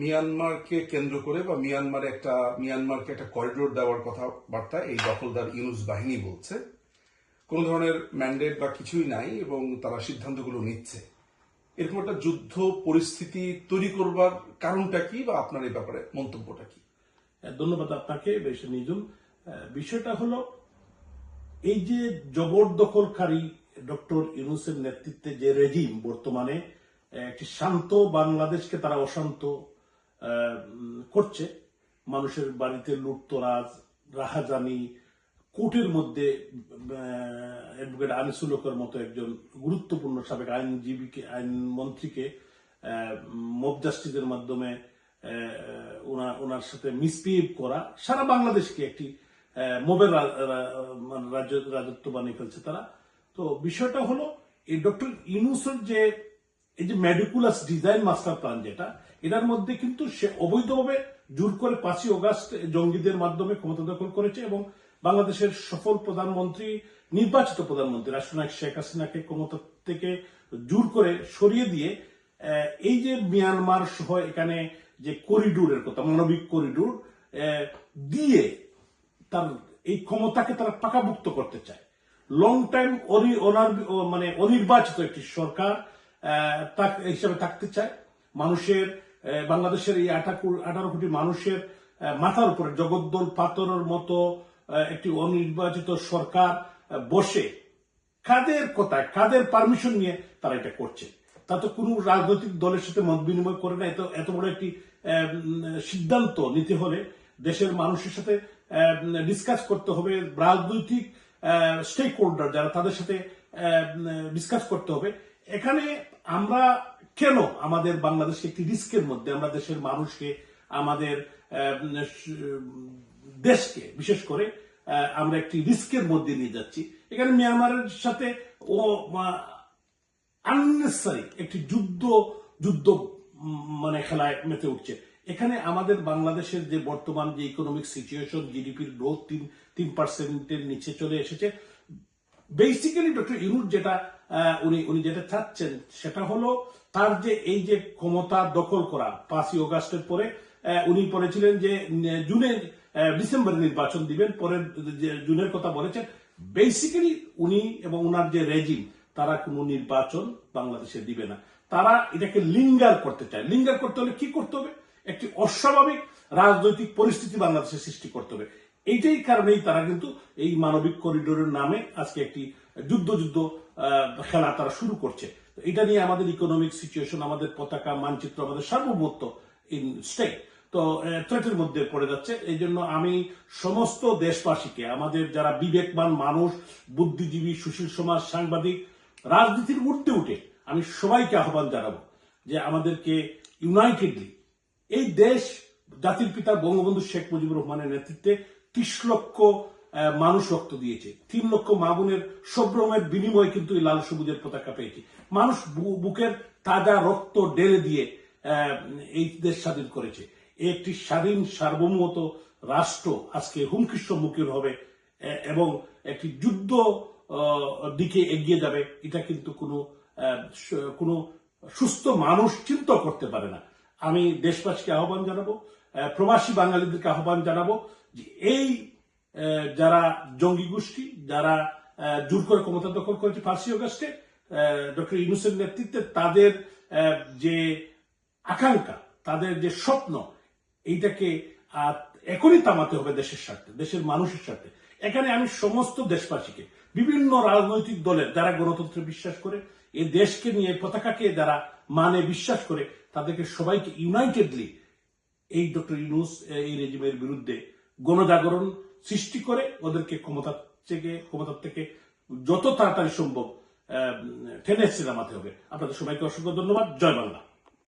মিয়ানমারকে কেন্দ্র করে বা মিয়ানমারে একটা, মিয়ানমারকে একটা করিডোর দেওয়ার কথাবার্তা এই দখলদার ইউনুস বাহিনী বলছে। কোনো ধরনের ম্যান্ডেট বা কিছুই নাই এবং তারা সিদ্ধান্তগুলো নিচ্ছে। এরকম একটা যুদ্ধ পরিস্থিতি তৈরি করবার কারণটা কি বা আপনার এই ব্যাপারে মন্তব্যটা কি? ধন্যবাদ আপনাকে, বেশ নিজুম বিষয়টা হলো, এই যে জবরদখলকারী ডক্টর ইউনুসের নেতৃত্বে যে রেজিম বর্তমানে একটি শান্ত বাংলাদেশকে তারা অশান্ত করছে। মানুষের বাড়িতে লুটতরাজ, রাহাজানি কোর্টের মধ্যে অ্যাডভোকেট আনিসুলকের মতো একজন গুরুত্বপূর্ণ সাবেক আইনজীবীকে আইন মন্ত্রীকে মব জাস্টিসের মাধ্যমে ওনার সাথে মিসবিহেভ করা সারা বাংলাদেশকে একটি মবের মানে রাজত্ব বানিয়ে ফেলছে তারা। তো বিষয়টা হলো, এই ডক্টর ইনুসের যে এই যে মেডিকুলাস ডিজাইন মাস্টার প্ল্যান যেটা, এটার মধ্যে কিন্তু সে অবৈধভাবে জোর করে পাঁচই অগাস্ট জঙ্গিদের মাধ্যমে ক্ষমতা দখল করেছে এবং বাংলাদেশের সফল প্রধানমন্ত্রী, নির্বাচিত প্রধানমন্ত্রী রাষ্ট্রনায়ক শেখ হাসিনাকে ক্ষমতা থেকে জোর করে সরিয়ে দিয়ে এই যে মিয়ানমার সহ এখানে যে করিডোরের কথা, মানবিক করিডোর দিয়ে তার এই ক্ষমতাকে তারা পাকাভুক্ত করতে চায়। লং টাইম মানে অনির্বাচিত একটি সরকার হিসাবে থাকতে চায়। মানুষের বাংলাদেশের এই আঠারো কোটি মানুষের মাথার উপরে জগদ্দল পাথরের মতো একটি অনির্বাচিত সরকার বসে কাদের কথায়, কাদের পারমিশন নিয়ে তারা এটা করছে? তা তো কোনো রাজনৈতিক দলের সাথে মত বিনিময় করে না। এত এত বড় একটি সিদ্ধান্ত নিতে হলে দেশের মানুষের সাথে ডিসকাস করতে হবে। রাজনৈতিক স্টেক হোল্ডার যারা তাদের সাথে ডিসকাস করতে হবে। এখানে আমরা কেন আমাদের বাংলাদেশকে একটি রিস্কের মধ্যে, আমরা দেশের মানুষকে, আমাদের দেশকে, বিশেষ করে আমরা একটি রিস্কের মধ্যে নিয়ে যাচ্ছি। এখানে মিয়ানমারের সাথে ও আননেসারি একটি যুদ্ধ যুদ্ধ মানে খেলায় মেতে উঠছে। এখানে আমাদের বাংলাদেশের যে বর্তমান যে ইকোনমিক সিচুয়েশন জিডিপির গ্রোথ তিন তিন পার্সেন্টের নিচে চলে এসেছে বেসিক্যালি ডক্টর ইউনুস যেটা উনি উনি যেটা চাচ্ছেন, সেটা হলো তার যে, এই যে ক্ষমতা দখল করা, পাঁচই অগাস্টের পরে উনি বলেছিলেন যে জুনে ডিসেম্বরে নির্বাচন দিবেন, পরের জুনের কথা বলেছেন। বেসিক্যালি উনি এবং ওনার যে রেজিম তারা কোনো নির্বাচন বাংলাদেশে দিবে না। তারা এটাকে লিঙ্গার করতে চায়। লিঙ্গার করতে হলে কি করতে হবে? একটি অস্বাভাবিক রাজনৈতিক পরিস্থিতি বাংলাদেশে সৃষ্টি করতে হবে। এইটাই কারণেই তারা কিন্তু এই মানবিক করিডোরের নামে আজকে একটি যুদ্ধ যুদ্ধ খেলা তারা শুরু করছে। এটা নিয়ে আমাদের ইকোনমিক সিচুয়েশন আমাদের পতাকা, মানচিত্র, আমাদের সার্বভৌমত্ব ইন স্টেট তো থ্রেটের মধ্যে পড়ে যাচ্ছে। এই জন্য আমি সমস্ত দেশবাসীকে, আমাদের যারা বিবেকবান মানুষ, বুদ্ধিজীবী, সুশীল সমাজ, সাংবাদিক, রাজনীতির উঠতে উঠে আমি সবাইকে আহ্বান জানাব যে আমাদেরকে ইউনাইটেডলি এই দেশ জাতির পিতা বঙ্গবন্ধু শেখ মুজিবুর রহমানের নেতৃত্বে ত্রিশ লক্ষ মানুষ রক্ত দিয়েছে। তিন লক্ষ মাগুনের সভ্রমের বিনিময়ে কিন্তু এই লাল সবুজের পতাকা পেয়েছে। মানুষ বুকের তাজা রক্ত ডেলে দিয়ে এই দেশ স্বাধীন করেছে। একটি স্বাধীন সার্বভৌমত রাষ্ট্র আজকে হুমকির সম্মুখীন হবে এবং একটি যুদ্ধ দিকে এগিয়ে যাবে। এটা কিন্তু কোনো কোনো সুস্থ মানুষ চিন্তা করতে পারে না। আমি দেশবাসীকে আহ্বান জানাব প্রবাসী বাঙালিদেরকে আহ্বান জানাব এই যারা জঙ্গি গোষ্ঠী, যারা জোর করে ক্ষমতা দখল করেছে পাঁচই অগস্টে ডক্টর ইউনুসের নেতৃত্বে তাদের যে আকাঙ্ক্ষা, তাদের যে স্বপ্ন, এইটাকে এখনই থামাতে হবে দেশের স্বার্থে, দেশের মানুষের স্বার্থে। এখানে আমি সমস্ত দেশবাসীকে, বিভিন্ন রাজনৈতিক দলের যারা গণতন্ত্রে বিশ্বাস করে এই দেশকে নিয়ে, পতাকাকে যারা মানে বিশ্বাস করে, তাদেরকে সবাইকে ইউনাইটেডলি এই ডক্টর ইউনুস এই রেজিমের বিরুদ্ধে গণজাগরণ সৃষ্টি করে ওদেরকে ক্ষমতা থেকে, ক্ষমতার থেকে যত তাড়াতাড়ি সম্ভব টেনে নামাতে হবে। আপনাদের সবাইকে অসংখ্য ধন্যবাদ। জয় বাংলা।